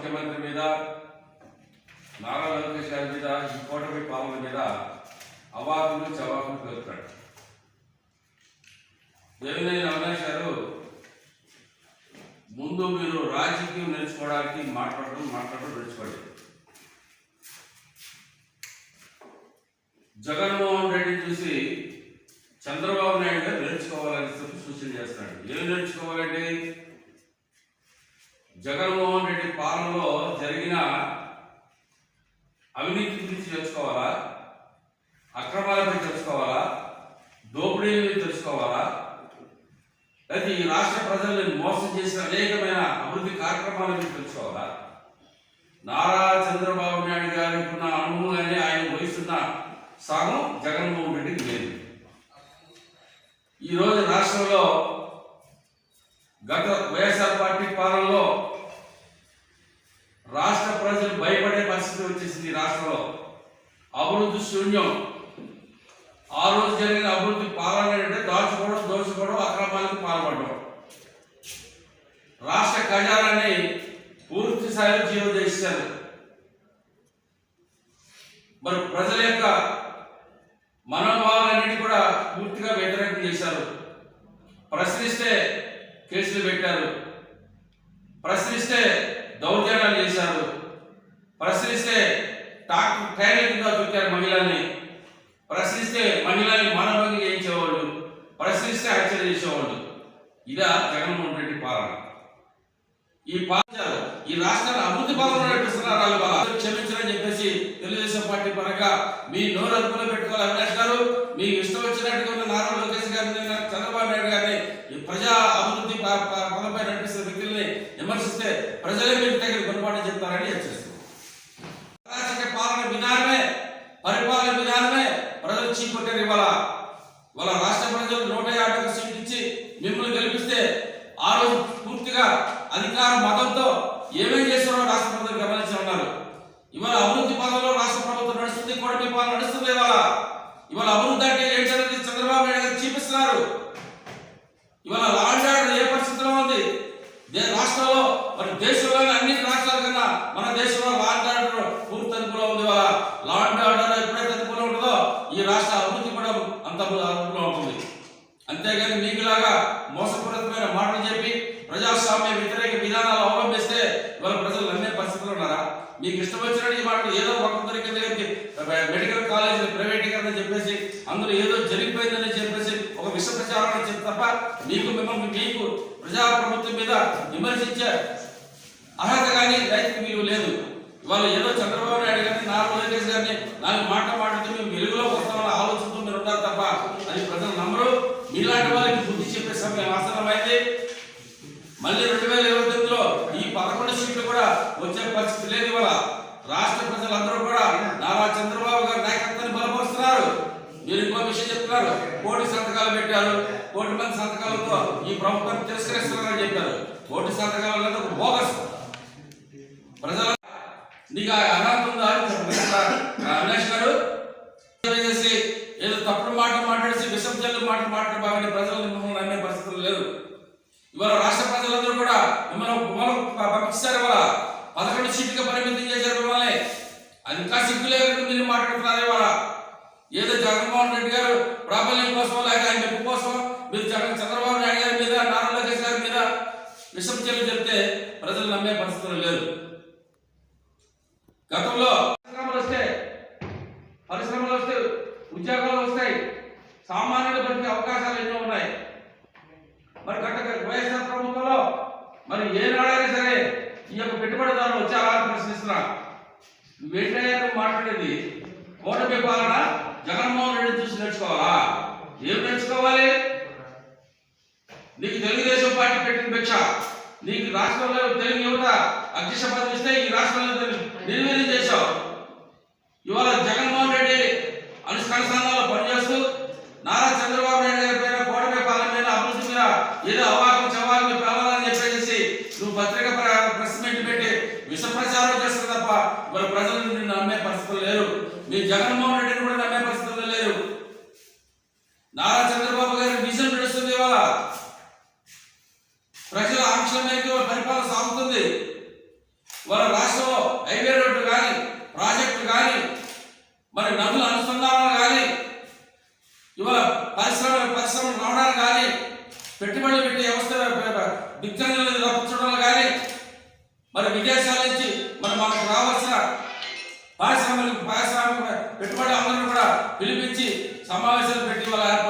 ముఖ్యమంత్రి మీద నారా లోకేష్ గారి మీద ఈ కూటమి పాముల మీద అవాకులు చవాకులు పెరుగుతాడు దేవినేని అవినాష్ గారు ముందు మీరు రాజకీయం నేర్చుకోవడానికి మాట్లాడటం మాట్లాడటం నేర్చుకోండి. జగన్మోహన్ రెడ్డి చూసి చంద్రబాబు నాయుడు గారు నేర్చుకోవాలని సూచన చేస్తున్నాడు. ఏం నేర్చుకోవాలంటే జగన్మోహన్ రెడ్డి పాలనలో జరిగిన అవినీతి గురించి తెలుసుకోవాలా? అక్రమాలపై తెలుసుకోవాలా? దోపిడీ గురించి తెలుసుకోవాలా? అయితే ఈ రాష్ట్ర ప్రజల్ని మోసం చేసిన అనేకమైన అభివృద్ధి కార్యక్రమాల గురించి తెలుసుకోవాలా? నారా చంద్రబాబు నాయుడు గారికి ఉన్న అనుభవంగానే ఆయన వహిస్తున్న సగం జగన్మోహన్ రెడ్డికి లేదు. ఈరోజు రాష్ట్రంలో గత వైఎస్ఆర్ పార్టీ పాలనలో రాష్ట్ర ప్రజలు భయపడే పరిస్థితి వచ్చేసింది ఈ రాష్ట్రంలో అభివృద్ధి శూన్యం. ఆ రోజు జరిగిన అభివృద్ధి పాలన అంటే దాచుకోవడం దోచుకోవడం అక్రమాలకు పాల్పడడం. రాష్ట్ర ఖజానాన్ని పూర్తి స్థాయిలో జీరో చేశారు. మరి ప్రజల యొక్క మనోభావాలన్నిటి కూడా పూర్తిగా వ్యతిరేకం చేశారు. ప్రశ్నిస్తే కేసులు పెట్టారు. ప్రశ్నిస్తే దౌర్జన్యాలు చేశారు. ప్రశ్నిస్తే టాక్టర్ ట్రైనింగ్ కింద చుట్టారు మహిళల్ని. ప్రశ్నిస్తే మహిళల్ని మానవంగా చేయించేవాళ్ళు ప్రశ్నిస్తే హత్య చేసేవాళ్ళు. ఇదా జగన్మోహన్ రెడ్డి పాలన. ఈ పాలన ఈ రాష్ట్రాన్ని అభివృద్ధి పాలన నడిపిస్తున్నారు వాళ్ళు వాళ్ళ చెప్పేసి తెలుగుదేశం పార్టీ పరంగా మీ నోరు అదుపులో పెట్టుకోవాలి అవినాష్ గారు. మీకు ఇష్టం వచ్చినట్టుగా ఉన్న నారా లోకేష్ గారిని చంద్రబాబు నాయుడు గారిని ఈ ప్రజా అభివృద్ధి ప- నడిపిస్తున్న వ్యక్తుల్ని విమర్శిస్తే ప్రజలే మీకు తగిన గుణపాఠం చెప్తారని హెచ్చరిస్తున్నారు అరాచక పాలన విధానమే పరిపాలన విధానమే ప్రజలు చీకొట్టారు ఇవాళ ఇవాళ రాష్ట్ర ప్రజలు నూట యాభై ఒక సీట్ ఇచ్చి మిమ్మల్ని గెలిపిస్తే ఆ రోజు పూర్తిగా అధికార మతంతో ఏమేం చేస్తారో రాష్ట్ర ప్రభుత్వం గమనించి ఉన్నారు. ఇవాళ అభివృద్ధి పదంలో రాష్ట్ర ప్రభుత్వం నడుస్తుంది కూడా పాలన నడుస్తుంది ఇవాళ. ఇవాళ అభివృద్ధి అంటే ఏంటనేది చంద్రబాబు నాయుడు గారు చూపిస్తున్నారు. ఇవాళ లాండ్ ఆర్డర్ ఏ పరిస్థితిలో ఉంది? దే రాష్ట్రంలో మరి దేశంలోని అన్ని రాష్ట్రాల కన్నా మన దేశంలో లాండ్ ఆర్డర్ పూర్తి అదుపులో ఉంది ఇవాళ లాండ్ ఆర్డర్ ఎప్పుడైతే అదుపులో ఉంటుందో ఈ రాష్ట్ర అభివృద్ధి కూడా అంత అదుపులో ఉంటుంది అంతేగాని మీకులాగా మోసపూరితమైన మాటలు చెప్పి ప్రజాస్వామ్య వ్యతిరేక విధానాలు అవలంబిస్తే ఇవాళ ప్రజలు నమ్మే పరిస్థితులు ఉన్నారా? మీకు ఇష్టం వచ్చినట్టు ఈ మాటలు ఏదో ఒక దొరికిన మెడికల్ కాలేజ్ ప్రైవేటీకరణ చెప్పేసి అందులో ఏదో జరిగిపోయిందని చెప్పేసి ఒక విష ప్రచారం చెప్పి తప్ప మీకు మిమ్మల్ని మీకు ప్రజా ప్రభుత్వం మీద విమర్శించే అర్హత కానీ రైతు మీకు లేదు. ఇవాళ ఏదో చంద్రబాబు నాయుడు గారిని నారా లోకేష్ గారిని నాలుగు మాట మాట్లాడుతూ పరిస్థితి లేదు ఇవాళ. రాష్ట్ర ప్రజలందరూ కూడా నారా చంద్రబాబు గారి నాయకత్వాన్ని బలపరుస్తున్నారు. మీరు ఇంకో విషయం చెప్తున్నారు. కోటి సంతకాలు పెట్టారు. కోటి మంది సంతకాలతో ఈ ప్రభుత్వం తిరస్కరిస్తున్నారని చెప్పారు. కోటి సంతకాలు అనేది ఒక బోగస్. ప్రజల నీకు అర్హత ఉందా అని అవినాష్ గారు చేసి ఏదో తప్పుడు మాట మాట్లాడేసి విషం జల్లు మాట మాట్లాడబాగని ప్రజలు మిమ్మల్ని నమ్మే పరిస్థితులు లేదు ఇవాళ రాష్ట్ర ప్రజలందరూ కూడా మిమ్మల్ని మిమ్మల్ని పంపిస్తారు ఇవాళ. పదకొండు సీట్లుగా పరిమితం చేశారు మిమ్మల్ని అది ఇంకా సిగ్గు లేకుండా మీరు మాట్లాడుతున్నారు ఇవాళ. ఏదో జగన్మోహన్ రెడ్డి గారు ప్రాబల్యం కోసం లేక ఆయన మెప్పు కోసం మీరు జగన్ చంద్రబాబు నాయుడు గారి మీద నారా లోకేష్ గారి మీద విషం చెల్లు చెప్తే ప్రజలు నమ్మే పరిస్థితులు లేదు గతంలో పరిశ్రమలు వస్తే పరిశ్రమలు వస్తే ఉద్యోగాలు వస్తాయి సామాన్యులు బతికే అవకాశాలు ఎన్నో ఉన్నాయి. మరి గత వైఎస్ఆర్ ప్రభుత్వంలో మరి ఏనాడే యొక్క పెట్టుబడిదారులు వచ్చి అలా ప్రశ్నిస్తున్నా. నువ్వేంటయ్యా నువ్వు మాట్లాడేది కూటమి పాలన జగన్మోహన్ రెడ్డి చూసి నేర్చుకోవాలా? ఏం నేర్చుకోవాలి? నీకు తెలుగుదేశం పార్టీ పెట్టిన భిక్ష. నీకు రాష్ట్రంలో తెలుగు యువత అధ్యక్ష పదవి ఇస్తే ఈ రాష్ట్రంలో నిర్వీర్యం చేశావు. ఇవాళ జగన్మోహన్ రెడ్డి అనుష్కరణ పనిచేస్తూ నారా చంద్రబాబు నాయుడు గారి పైన కూటమి పాలన మీద అభివృద్ధి మీద ఏదో అవాకం చవాకం కావాలని చెప్పేసి నువ్వు పత్రిక ప్ర- ప్రెస్ మీట్ పెట్టి విష ప్రచారం చేస్తుంది తప్ప మరి ప్రజలు నిన్ను నమ్మే పరిస్థితులు లేరు. మీ జగన్మోహన్ రెడ్డిని కూడా నమ్మే పరిస్థితులు లేరు. నారా చంద్రబాబు గారి విజన్ నడుస్తుంది ఇవాళ. ప్రజల ఆంక్షల మేరకు పరిపాలన సాగుతుంది. వాళ్ళ రాష్ట్రంలో హైవే రోడ్డు కానీ ప్రాజెక్టులు కానీ మరి నదుల అనుసంధానాలు కానీ ఇవాళ పరిశ్రమలు పరిశ్రమలు రావడానికి కానీ పెట్టుబడులు పెట్టే వ్యవస్థ దిగ్గజాలను రప్పించడం కానీ మరి విదేశాల నుంచి మరి మనకు రావాల్సిన పారిశ్రామిక పారిశ్రామిక పెట్టుబడి అందరూ కూడా పిలిపించి సమావేశాలు పెట్టి వాళ్ళ ఏర్పాటు